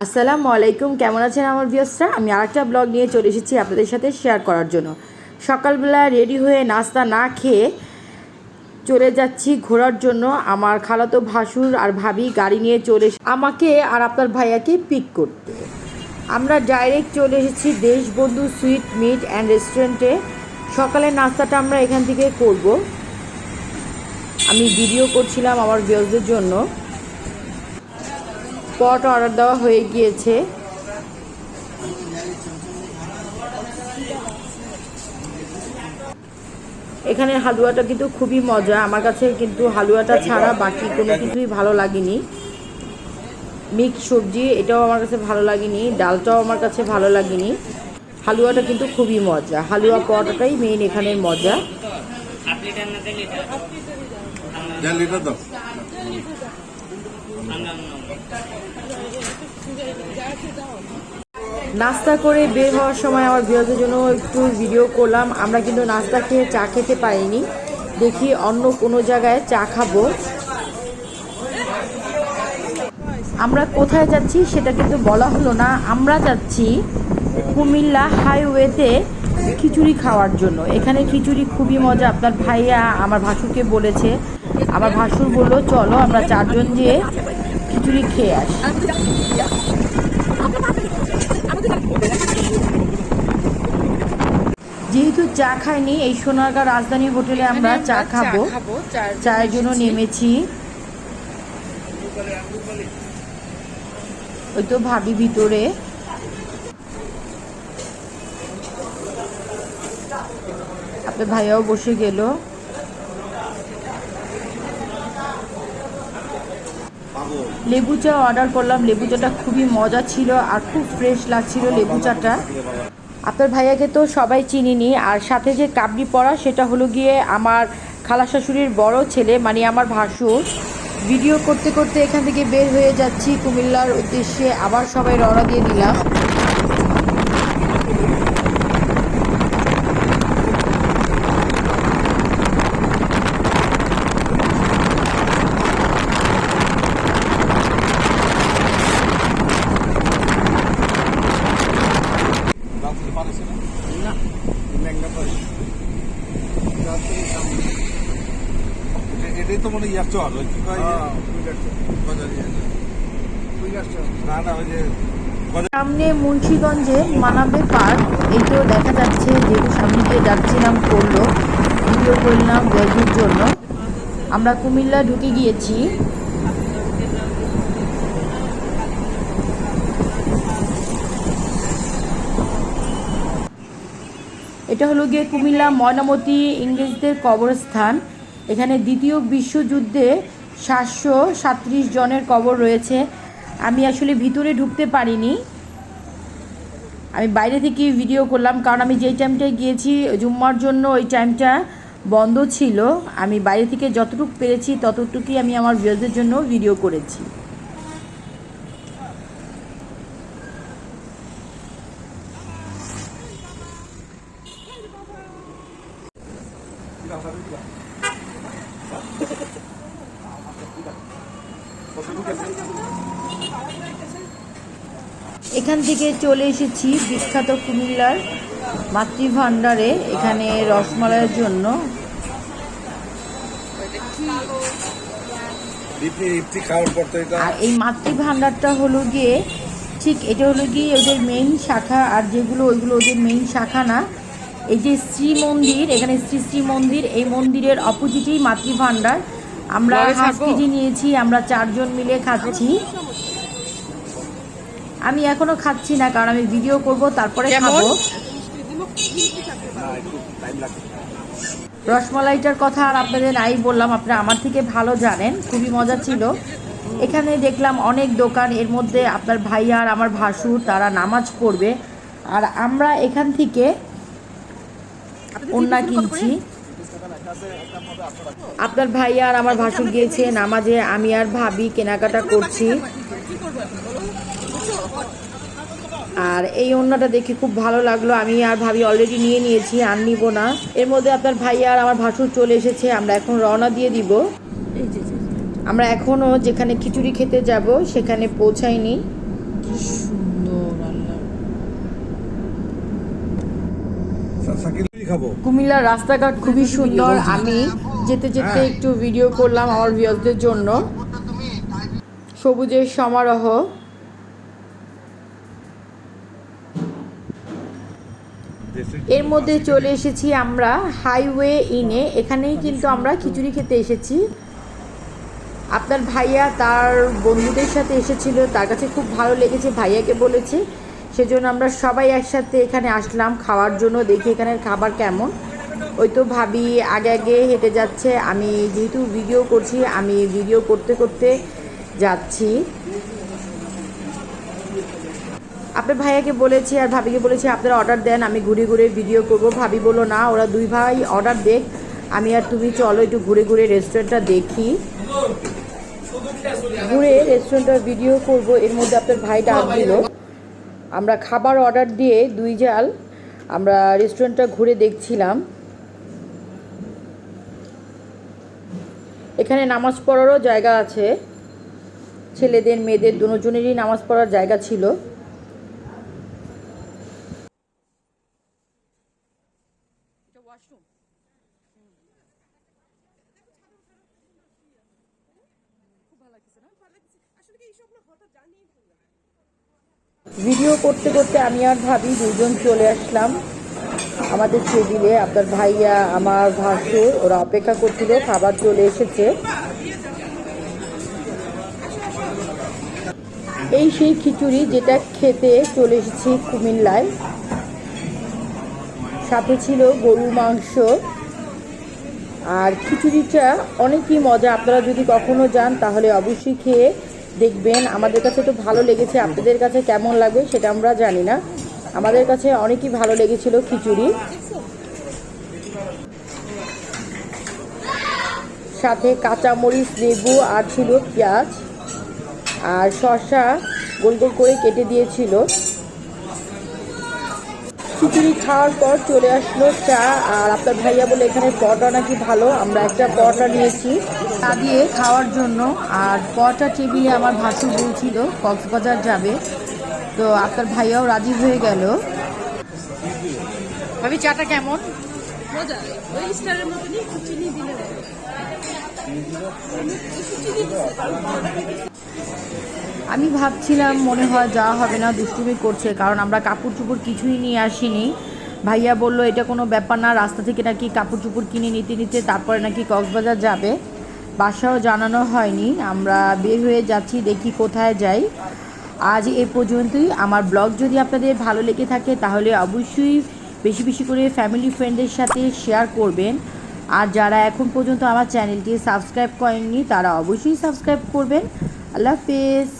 আসসালামু আলাইকুম। কেমন আছেন আমার ভিউসরা আমি আরেকটা ব্লগ নিয়ে চলে এসেছি আপনাদের সাথে শেয়ার করার জন্য। সকালবেলা রেডি হয়ে নাস্তা না খেয়ে চলে যাচ্ছি ঘোরার জন্য। আমার খালাতো ভাসুর আর ভাবি গাড়ি নিয়ে চলে আমাকে আর আপনার ভাইয়াকে পিক করতে। আমরা ডাইরেক্ট চলে এসেছি দেশবন্ধু সুইট মিট অ্যান্ড রেস্টুরেন্টে সকালের নাস্তাটা আমরা এখান থেকে করব। আমি ভিডিও করছিলাম আমার ভিউজদের জন্য। পট অর্ডার দেওয়া হয়ে গিয়েছে। এখানে হালুয়াটা কিন্তু খুবই মজা। আমার কাছে কিন্তু হালুয়াটা ছাড়া বাকি কোনো কিছুই ভালো লাগেনি। মিক্স সবজি, এটাও আমার কাছে ভালো লাগেনি। ডালটাও আমার কাছে ভালো লাগেনি। হালুয়াটা কিন্তু খুবই মজা। হালুয়া পরোটাটাই মেইন এখানের মজা। লিটার দাও। নাস্তা করে বের হওয়ার সময় আমার বিরোধের জন্য একটু ভিডিও করলাম। আমরা কিন্তু নাস্তা খেয়ে চা খেতে পারিনি। দেখি অন্য কোনো জায়গায় চা খাব। আমরা কোথায় যাচ্ছি সেটা কিন্তু বলা হলো না। আমরা যাচ্ছি কুমিল্লা হাইওয়েতে খিচুড়ি খাওয়ার জন্য। এখানে খিচুড়ি খুবই মজা। আপনার ভাইয়া আমার ভাসুরকে বলেছে। আমার ভাসুর বলল, চলো আমরা চারজন যেয়ে খিচুড়ি খেয়ে আসি। যেহেতু চা খাইনি এই সোনারগাঁ রাজধানী হোটেলে আমরা চা খাব। চায়ের জন্য নেমেছি। ওই তো ভাবি ভিতরে। আপনার ভাইয়াও বসে গেল। লেবু চা অর্ডার করলাম। লেবু চাটা খুবই মজা ছিল আর খুব ফ্রেশ লাগছিল লেবু চাটা। আপনার ভাইয়াকে তো সবাই চিনিনি। আর সাথে যে কাবলি পরা সেটা হলো গিয়ে আমার খালা শাশুড়ির বড় ছেলে মানে আমার ভাসুর। ভিডিও করতে করতে এখান থেকে বের হয়ে যাচ্ছি কুমিল্লার উদ্দেশ্যে। আবার সবাই রওনা দিয়ে দিলাম। এটাই তো মনে হয় ইয়ার চল ওই কি কয় যে- গজারি আছে। না না ওই যে সামনে মুন্সীগঞ্জে মানাবে পার্ক। এইটাও দেখা যাচ্ছে যেহেতু সামনে দিয়ে যাচ্ছিলাম করল ভিডিও করলাম জন্য। আমরা কুমিল্লা ঢুকে গিয়েছি। এটা হলো গিয়ে কুমিল্লা ময়নামতি ইংরেজদের কবরস্থান। এখানে দ্বিতীয় বিশ্বযুদ্ধে সাতশো সাতত্রিশ জনের কবর রয়েছে। আমি আসলে ভিতরে ঢুকতে পারিনি। আমি বাইরে থেকে ভিডিও করলাম, কারণ আমি যেই টাইমটায় গিয়েছি, জুম্মার জন্য ওই টাইমটা বন্ধ ছিল। আমি বাইরে থেকে যতটুকু পেরেছি, ততটুকুই আমি আমার ভিউজের জন্য ভিডিও করেছি। এখান থেকে চলে এসেছি বিখ্যাত কুমিল্লার মাতৃভাণ্ডারে এখানে রসমালাইয়ের জন্য। আর এই মাতৃভাণ্ডারটা হলো গিয়ে ঠিক এটা হলো গিয়ে ওদের মেইন শাখা আর যেগুলো ওইগুলো ওদের মেইন শাখা না এই যে শ্রী মন্দির এখানে শ্রী শ্রী মন্দির এই মন্দিরের অপোজিটেই মাতৃভাণ্ডার। আমরা হাফ কেজি নিয়েছি আমরা চারজন মিলে খাচ্ছি। আমি এখনও খাচ্ছি না কারণ আমি ভিডিও করব তারপরে খাব। রসমালাইটার কথা আর আপনাদের নাই বললাম আপনারা আমার থেকে ভালো জানেন খুবই মজা ছিল। এখানে দেখলাম অনেক দোকান এর মধ্যে আপনার ভাইয়া আর আমার ভাসুর তারা নামাজ পড়বে। আর আমরা এখান থেকে ওন্না কিনছি। আপনার ভাই আর আমার ভাসুর গিয়েছে নামাজে আমি আর ভাবি কেনাকাটা করছি। আর এই ওড়নাটা দেখে খুব ভালো লাগল। আমি আর ভাবি অলরেডি নিয়ে নিয়েছি আর নিব না। এর মধ্যে আপনার ভাই আর আমার ভাসুর চলে এসেছে আমরা এখন রওনা দিয়ে দিব। আমরা এখনও যেখানে খিচুড়ি খেতে যাব সেখানে পৌঁছাইনি। সুন্দর খাব? কুমিল্লার রাস্তাঘাট খুবই সুন্দর। আমি যেতে যেতে হ্যাঁ। একটু ভিডিও করলাম আমার ভিউয়ারদের জন্য। সবুজের সমারোহ। এর মধ্যে চলে এসেছি আমরা হাইওয়ে ইনে এখানেই কিন্তু আমরা খিচুড়ি খেতে এসেছি। আপনার ভাইয়া তার বন্ধুদের সাথে এসেছিল। তার কাছে খুব ভালো লেগেছে ভাইয়াকে বলেছে। সেজন্য আমরা সবাই একসাথে এখানে আসলাম খাওয়ার জন্য, দেখি এখানের খাবার কেমন। ওই তো ভাবি আগে আগে হেঁটে যাচ্ছে, আমি যেহেতু ভিডিও করছি, আমি ভিডিও করতে করতে যাচ্ছি। আপনার ভাইয়াকে বলেছি আর ভাবিকে বলেছি, আপনারা অর্ডার দেন, আমি ঘুরে ঘুরে ভিডিও করব। ভাবি বলো না, ওরা দুই ভাই অর্ডার দেখ, আমি আর তুমি চলো একটু ঘুরে ঘুরে রেস্টুরেন্টটা দেখি। ঘুরে রেস্টুরেন্টটা ভিডিও করব, এর মধ্যে আপনার ভাই ডাক আমরা খাবার অর্ডার দিয়ে দুই জাল আমরা রেস্টুরেন্টটা ঘুরে দেখছিলাম। এখানে নামাজ পড়ারও জায়গা আছে। ছেলেদের, মেয়েদের, দুজনেরই নামাজ পড়ার জায়গা ছিল। করতে করতে আমি আর ভাবি দুজন চলে আসলাম। আমাদের টেবিলে আপনার ভাইয়া, আমার ভাসুর, ওরা অপেক্ষা করছিল, খাবার চলে এসেছে। এই সেই খিচুড়ি যেটা খেতে চলে এসেছি কুমিল্লায়। সাথে ছিল গরু মাংস। আর খিচুড়িটা অনেকই মজা। আপনারা যদি কখনো যান, তাহলে অবশ্যই খেয়ে দেখবেন, আমাদের কাছে তো ভালো লেগেছে, আপনাদের কাছে কেমন লাগবে সেটা আমরা জানি না। আমাদের কাছে অনেকই ভালো লেগেছিল খিচুড়ি। সাথে কাঁচামরিচ, লেবু আর ছিল পেঁয়াজ। আর শসা গোল গোল করে কেটে দিয়েছিল। খিচুড়ি খাওয়ার পর চলে আসলো চা আর আপনার ভাইয়া বলে এখানে পরোটা নাকি ভালো আমরা একটা পটা নিয়েছি। তা দিয়ে খাওয়ার জন্য আর পরোটা টেবিলে আমার ভাসু বলছিল কক্সবাজার যাবে। তো আপনার ভাইয়াও রাজি হয়ে গেল। ভাবি চাটা কেমন? মজা। ওই স্টারের মতনই একটু দিলে হবে। আমি ভাবছিলাম মনে হয় যাওয়া হবে না, দুষ্টুমি করছে, কারণ আমরা কাপড় চুপড় কিছুই নিয়ে আসিনি। ভাইয়া বলল, এটা কোনো ব্যাপার না, রাস্তা থেকে নাকি কাপড় চুপড় কিনে নিতে নিতে তারপরে নাকি কক্সবাজার যাবে। বাসাও জানানো হয়নি, আমরা বের হয়ে যাচ্ছি, দেখি কোথায় যাই। আজ এ পর্যন্তই। আমার ব্লগ যদি আপনাদের ভালো লেগে থাকে, তাহলে অবশ্যই বেশি বেশি করে ফ্যামিলি ফ্রেন্ডের সাথে শেয়ার করবেন। আর যারা এখন পর্যন্ত আমার চ্যানেলটি সাবস্ক্রাইব করেননি, তারা অবশ্যই সাবস্ক্রাইব করবেন। আল্লাহ হাফেজ।